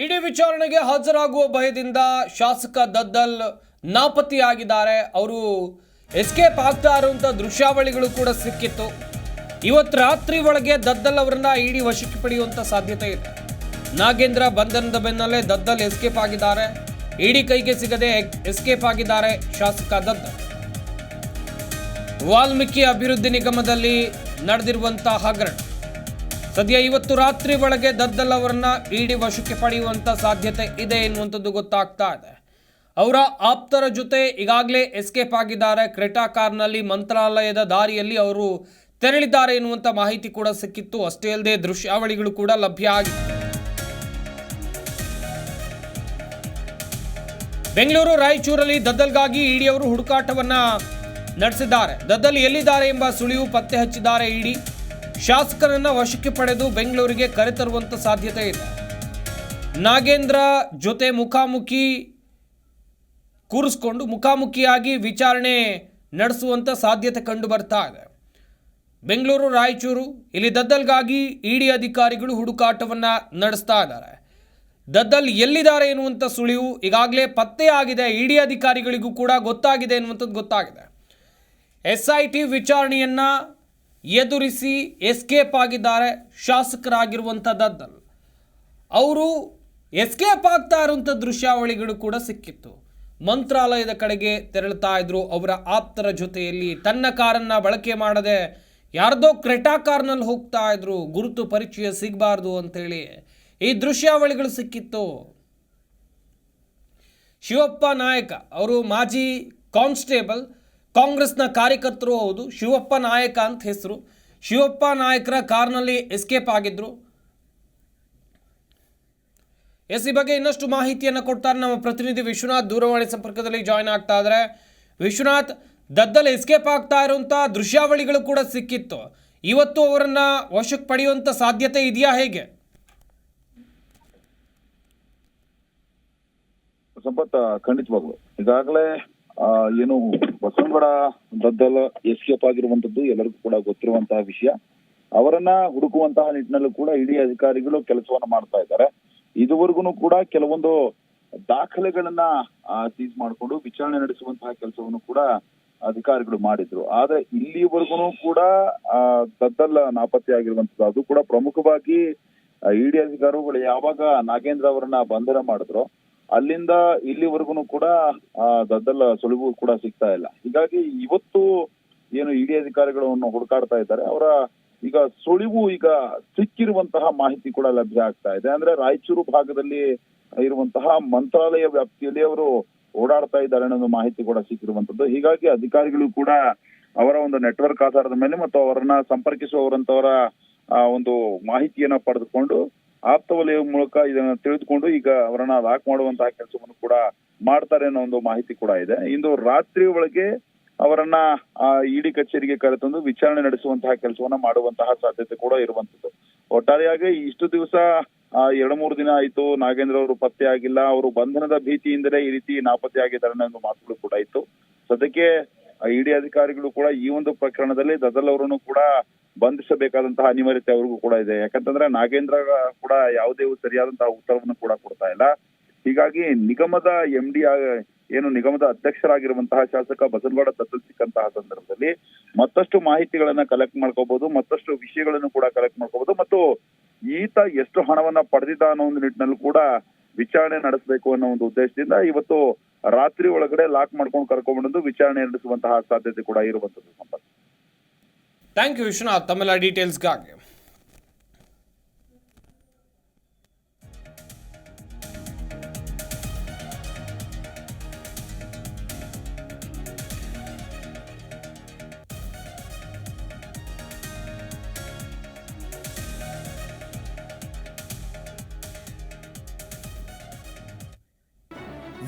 ಇಡಿ ವಿಚಾರಣೆಗೆ ಹಾಜರಾಗುವ ಭಯದಿಂದ ಶಾಸಕ ದದ್ದಲ್ ನಾಪತ್ತೆಯಾಗಿದ್ದಾರೆ. ಅವರು ಎಸ್ಕೇಪ್ ಆಗ್ತಾ ಇರುವಂಥ ದೃಶ್ಯಾವಳಿಗಳು ಕೂಡ ಸಿಕ್ಕಿತ್ತು. ಇವತ್ತು ರಾತ್ರಿ ಒಳಗೆ ದದ್ದಲ್ ಅವರನ್ನ ಇಡಿ ವಶಕ್ಕೆ ಪಡೆಯುವಂತ ಸಾಧ್ಯತೆ ಇದೆ. ನಾಗೇಂದ್ರ ಬಂಧನದ ಬೆನ್ನಲ್ಲೇ ದದ್ದಲ್ ಎಸ್ಕೇಪ್ ಆಗಿದ್ದಾರೆ. ಇಡಿ ಕೈಗೆ ಸಿಗದೆ ಎಸ್ಕೇಪ್ ಆಗಿದ್ದಾರೆ ಶಾಸಕ ದದ್ದಲ್. ವಾಲ್ಮೀಕಿ ಅಭಿವೃದ್ಧಿ ನಿಗಮದಲ್ಲಿ ನಡೆದಿರುವಂತಹ ಹಗರಣ. ಸದ್ಯ ಇವತ್ತು ರಾತ್ರಿ ಒಳಗೆ ದದ್ದಲ್ ಅವರನ್ನ ಇಡಿ ವಶಕ್ಕೆ ಪಡೆಯುವಂತ ಸಾಧ್ಯತೆ ಇದೆ ಎನ್ನುವಂಥದ್ದು ಗೊತ್ತಾಗ್ತಾ ಇದೆ. ಅವರ ಆಪ್ತರ ಜೊತೆ ಈಗಾಗಲೇ ಎಸ್ಕೇಪ್ ಆಗಿದ್ದಾರೆ. ಕ್ರೆಟಾ ಕಾರ್ನಲ್ಲಿ ಮಂತ್ರಾಲಯದ ದಾರಿಯಲ್ಲಿ ಅವರು ತೆರಳಿದ್ದಾರೆ ಎನ್ನುವಂಥ ಮಾಹಿತಿ ಕೂಡ ಸಿಕ್ಕಿತ್ತು. ಅಷ್ಟೇ ಅಲ್ಲದೆ ದೃಶ್ಯಾವಳಿಗಳು ಕೂಡ ಲಭ್ಯ ಆಗಿತ್ತು ಬೆಂಗಳೂರು, ರಾಯಚೂರಲ್ಲಿ ದದ್ದಲ್ಗಾಗಿ ಇಡಿ ಅವರು ಹುಡುಕಾಟವನ್ನ ನಡೆಸಿದ್ದಾರೆ. ದದ್ದಲ್ ಎಲ್ಲಿದ್ದಾರೆ ಎಂಬ ಸುಳಿವು ಪತ್ತೆ ಹಚ್ಚಿದ್ದಾರೆ ಇಡಿ. ಶಾಸಕರನ್ನ ವಶಕ್ಕೆ ಪಡೆದು ಬೆಂಗಳೂರಿಗೆ ಕರೆತರುವಂತ ಸಾಧ್ಯತೆ ಇದೆ. ನಾಗೇಂದ್ರ ಜೊತೆ ಮುಖಾಮುಖಿ ಕೂರಿಸ್ಕೊಂಡು ಮುಖಾಮುಖಿಯಾಗಿ ವಿಚಾರಣೆ ನಡೆಸುವಂತ ಸಾಧ್ಯತೆ ಕಂಡು ಬರ್ತಾ ಇದೆ. ಬೆಂಗಳೂರು, ರಾಯಚೂರು ಇಲ್ಲಿ ದದ್ದಲ್ಗಾಗಿ ಇಡಿ ಅಧಿಕಾರಿಗಳು ಹುಡುಕಾಟವನ್ನ ನಡೆಸ್ತಾ ಇದ್ದಾರೆ. ದದ್ದಲ್ ಎಲ್ಲಿದ್ದಾರೆ ಎನ್ನುವಂಥ ಸುಳಿವು ಈಗಾಗಲೇ ಪತ್ತೆಯಾಗಿದೆ ಇಡಿ ಅಧಿಕಾರಿಗಳಿಗೂ ಕೂಡ ಗೊತ್ತಾಗಿದೆ ಎನ್ನುವಂಥದ್ದು ಗೊತ್ತಾಗಿದೆ. ಎಸ್ ಐ ಟಿ ವಿಚಾರಣೆಯನ್ನ ಎದುರಿಸಿ ಎಸ್ಕೇಪ್ ಆಗಿದ್ದಾರೆ ಶಾಸಕರಾಗಿರುವಂಥದ್ದಲ್ಲ ಅವರು ಎಸ್ಕೇಪ್ ಆಗ್ತಾ ಇರುವಂಥ ದೃಶ್ಯಾವಳಿಗಳು ಕೂಡ ಸಿಕ್ಕಿತ್ತು. ಮಂತ್ರಾಲಯದ ಕಡೆಗೆ ತೆರಳುತ್ತಾ ಇದ್ರು. ಅವರ ಆಪ್ತರ ಜೊತೆಯಲ್ಲಿ ತನ್ನ ಕಾರನ್ನ ಬಳಕೆ ಮಾಡದೆ ಯಾರ್ದೋ ಕ್ರೆಟಾ ಕಾರ್ನಲ್ಲಿ ಹೋಗ್ತಾ ಇದ್ರು. ಗುರುತು ಪರಿಚಯ ಸಿಗಬಾರ್ದು ಅಂತೇಳಿ ಈ ದೃಶ್ಯಾವಳಿಗಳು ಸಿಕ್ಕಿತ್ತು. ಶಿವಪ್ಪ ನಾಯಕ, ಅವರು ಮಾಜಿ ಕಾನ್ಸ್ಟೇಬಲ್ ಕಾಂಗ್ರೆಸ್ನ ಕಾರ್ಯಕರ್ತರು ಹೌದು, ಶಿವಪ್ಪ ನಾಯಕ ಅಂತ ಹೆಸರು. ಶಿವಪ್ಪ ನಾಯಕರ ಕಾರ್ನಲ್ಲಿ ಎಸ್ಕೇಪ್ ಆಗಿದ್ರು. ಎಸ್, ಈ ಬಗ್ಗೆ ಇನ್ನಷ್ಟು ಮಾಹಿತಿಯನ್ನು ಕೊಡ್ತಾರೆ ನಮ್ಮ ಪ್ರತಿನಿಧಿ ವಿಶ್ವನಾಥ್. ದೂರವಾಣಿ ಸಂಪರ್ಕದಲ್ಲಿ ಜಾಯ್ನ್ ಆಗ್ತಾ ಇದ್ದಾರೆ ವಿಶ್ವನಾಥ್, ದದ್ದಲ್ ಎಸ್ಕೇಪ್ ಆಗ್ತಾ ಇರುವಂತಹ ದೃಶ್ಯಾವಳಿಗಳು ಕೂಡ ಸಿಕ್ಕಿತ್ತು. ಇವತ್ತು ಅವರನ್ನ ವಶಕ್ಕೆ ಪಡೆಯುವಂತ ಸಾಧ್ಯತೆ ಇದೆಯಾ ಹೇಗೆ? ಸಂಪತ್ ಖಂಡಿತವಾಗ್ಲು. ಈಗಾಗಲೇ ಏನು ಬಸವನಗೌಡ ದದ್ದಲ ಎಸ್ಕೇಪ್ ಆಗಿರುವಂತದ್ದು ಎಲ್ಲರಿಗೂ ಕೂಡ ಗೊತ್ತಿರುವಂತಹ ವಿಷಯ. ಅವರನ್ನ ಹುಡುಕುವಂತಹ ನಿಟ್ಟಿನಲ್ಲೂ ಕೂಡ ಇಡೀ ಅಧಿಕಾರಿಗಳು ಕೆಲಸವನ್ನ ಮಾಡ್ತಾ ಇದ್ದಾರೆ. ಇದುವರೆಗೂ ಕೂಡ ಕೆಲವೊಂದು ದಾಖಲೆಗಳನ್ನ ಸೀಸ್ ಮಾಡಿಕೊಂಡು ವಿಚಾರಣೆ ನಡೆಸುವಂತಹ ಕೆಲಸವನ್ನು ಕೂಡ ಅಧಿಕಾರಿಗಳು ಮಾಡಿದ್ರು. ಆದ್ರೆ ಇಲ್ಲಿವರೆಗೂ ಕೂಡ ದದ್ದಲ್ ನಾಪತ್ತೆ ಆಗಿರುವಂತದ್ದು ಅದು ಕೂಡ ಪ್ರಮುಖವಾಗಿ ಇಡಿ ಅಧಿಕಾರಿಗಳು ಯಾವಾಗ ನಾಗೇಂದ್ರ ಅವರನ್ನ ಬಂಧನ ಮಾಡಿದ್ರು ಅಲ್ಲಿಂದ ಇಲ್ಲಿವರೆಗೂ ಕೂಡ ದದ್ದಲ್ಲ ದದ್ದಲ್ ಸುಳಿವು ಕೂಡ ಸಿಗ್ತಾ ಇಲ್ಲ. ಹೀಗಾಗಿ ಇವತ್ತು ಏನು ಇಡಿ ಅಧಿಕಾರಿಗಳನ್ನು ಹುಡುಕಾಡ್ತಾ ಇದ್ದಾರೆ. ಅವರ ಈಗ ಸುಳಿವು ಈಗ ಸಿಕ್ಕಿರುವಂತಹ ಮಾಹಿತಿ ಕೂಡ ಲಭ್ಯ ಆಗ್ತಾ ಇದೆ. ಅಂದ್ರೆ ರಾಯಚೂರು ಭಾಗದಲ್ಲಿ ಇರುವಂತಹ ಮಂತ್ರಾಲಯ ವ್ಯಾಪ್ತಿಯಲ್ಲಿ ಅವರು ಓಡಾಡ್ತಾ ಇದ್ದಾರೆ ಅನ್ನೋ ಮಾಹಿತಿ ಕೂಡ ಸಿಕ್ಕಿರುವಂತದ್ದು ಹೀಗಾಗಿ ಅಧಿಕಾರಿಗಳು ಕೂಡ ಅವರ ಒಂದು ನೆಟ್ವರ್ಕ್ ಆಧಾರದ ಮೇಲೆ ಮತ್ತು ಅವರನ್ನ ಸಂಪರ್ಕಿಸುವವರಂತವರ ಒಂದು ಮಾಹಿತಿಯನ್ನ ಪಡೆದುಕೊಂಡು ಆಪ್ತ ವಲಯ ಮೂಲಕ ಇದನ್ನ ತಿಳಿದುಕೊಂಡು ಈಗ ಅವರನ್ನ ಲಾಕ್ ಮಾಡುವಂತಹ ಕೆಲಸವನ್ನು ಕೂಡ ಮಾಡ್ತಾರೆ ಅನ್ನೋ ಒಂದು ಮಾಹಿತಿ ಕೂಡ ಇದೆ. ಇಂದು ರಾತ್ರಿ ಒಳಗೆ ಅವರನ್ನ ಇಡಿ ಕಚೇರಿಗೆ ಕರೆತಂದು ವಿಚಾರಣೆ ನಡೆಸುವಂತಹ ಕೆಲಸವನ್ನ ಮಾಡುವಂತಹ ಸಾಧ್ಯತೆ ಕೂಡ ಇರುವಂತದ್ದು ಒಟ್ಟಾರೆಯಾಗಿ ಇಷ್ಟು ದಿವಸ ಎರಡು ಮೂರು ದಿನ ಆಯ್ತು, ನಾಗೇಂದ್ರ ಅವರು ಪತ್ತೆ ಆಗಿಲ್ಲ, ಅವರು ಬಂಧನದ ಭೀತಿಯಿಂದಲೇ ಈ ರೀತಿ ನಾಪತ್ತೆ ಆಗಿದ್ದಾರೆ ಅನ್ನೋ ಮಾತುಗಳು ಕೂಡ ಇತ್ತು. ಸದ್ಯಕ್ಕೆ ಇಡಿ ಅಧಿಕಾರಿಗಳು ಕೂಡ ಈ ಒಂದು ಪ್ರಕರಣದಲ್ಲಿ ದದಲ್ ಅವರನ್ನು ಕೂಡ ಬಂಧಿಸಬೇಕಾದಂತಹ ಅನಿವಾರ್ಯತೆ ಅವ್ರಿಗೂ ಕೂಡ ಇದೆ. ಯಾಕಂತಂದ್ರೆ ನಾಗೇಂದ್ರ ಕೂಡ ಯಾವುದೇ ಸರಿಯಾದಂತಹ ಉತ್ತರವನ್ನು ಕೂಡ ಕೊಡ್ತಾ ಇಲ್ಲ. ಹೀಗಾಗಿ ನಿಗಮದ ಎಂ ಡಿ ಏನು ನಿಗಮದ ಅಧ್ಯಕ್ಷರಾಗಿರುವಂತಹ ಶಾಸಕ ಬಸನಗೌಡ ದತ್ತಲ್ ಸಿಕ್ಕಂತಹ ಸಂದರ್ಭದಲ್ಲಿ ಮತ್ತಷ್ಟು ಮಾಹಿತಿಗಳನ್ನ ಕಲೆಕ್ಟ್ ಮಾಡ್ಕೋಬಹುದು ಮತ್ತಷ್ಟು ವಿಷಯಗಳನ್ನು ಕೂಡ ಕಲೆಕ್ಟ್ ಮಾಡ್ಕೋಬಹುದು ಮತ್ತು ಈತ ಎಷ್ಟು ಹಣವನ್ನ ಪಡೆದಿದ್ದ ಅನ್ನೋ ಒಂದು ನಿಟ್ಟಿನಲ್ಲಿ ಕೂಡ ವಿಚಾರಣೆ ನಡೆಸಬೇಕು ಅನ್ನೋ ಒಂದು ಉದ್ದೇಶದಿಂದ ಇವತ್ತು ರಾತ್ರಿ ಒಳಗಡೆ ಲಾಕ್ ಮಾಡ್ಕೊಂಡು ಕರ್ಕೊಂಡ್ಬಂದು ವಿಚಾರಣೆ ನಡೆಸುವಂತಹ ಸಾಧ್ಯತೆ ಕೂಡ ಇರುವಂತದ್ದು ಸಂಪರ್ಕ ಥ್ಯಾಂಕ್ ಯು ವಿಶ್ವನಾಥ್ ತಮ್ಮೆಲ್ಲ ಡೀಟೇಲ್ಸ್ಗಾಗಿ